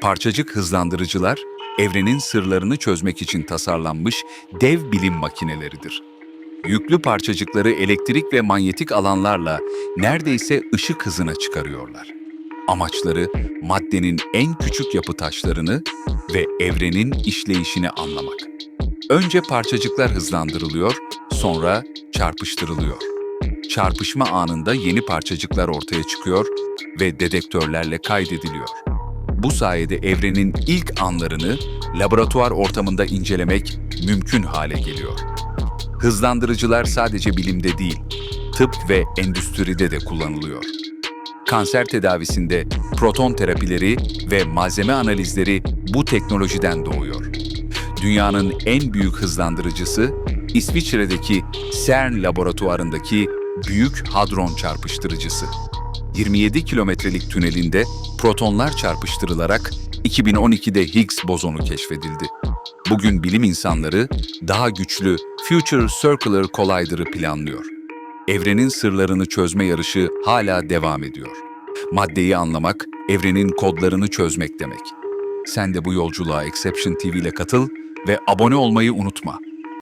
Parçacık hızlandırıcılar, evrenin sırlarını çözmek için tasarlanmış dev bilim makineleridir. Yüklü parçacıkları elektrik ve manyetik alanlarla neredeyse ışık hızına çıkarıyorlar. Amaçları maddenin en küçük yapı taşlarını ve evrenin işleyişini anlamak. Önce parçacıklar hızlandırılıyor, sonra çarpıştırılıyor. Çarpışma anında yeni parçacıklar ortaya çıkıyor ve dedektörlerle kaydediliyor. Bu sayede evrenin ilk anlarını laboratuvar ortamında incelemek mümkün hale geliyor. Hızlandırıcılar sadece bilimde değil, tıp ve endüstride de kullanılıyor. Kanser tedavisinde proton terapileri ve malzeme analizleri bu teknolojiden doğuyor. Dünyanın en büyük hızlandırıcısı İsviçre'deki CERN laboratuvarındaki Büyük Hadron Çarpıştırıcısı. 27 kilometrelik tünelinde protonlar çarpıştırılarak 2012'de Higgs bozonu keşfedildi. Bugün bilim insanları daha güçlü Future Circular Collider'ı planlıyor. Evrenin sırlarını çözme yarışı hala devam ediyor. Maddeyi anlamak, evrenin kodlarını çözmek demek. Sen de bu yolculuğa Exception TV ile katıl ve abone olmayı unutma.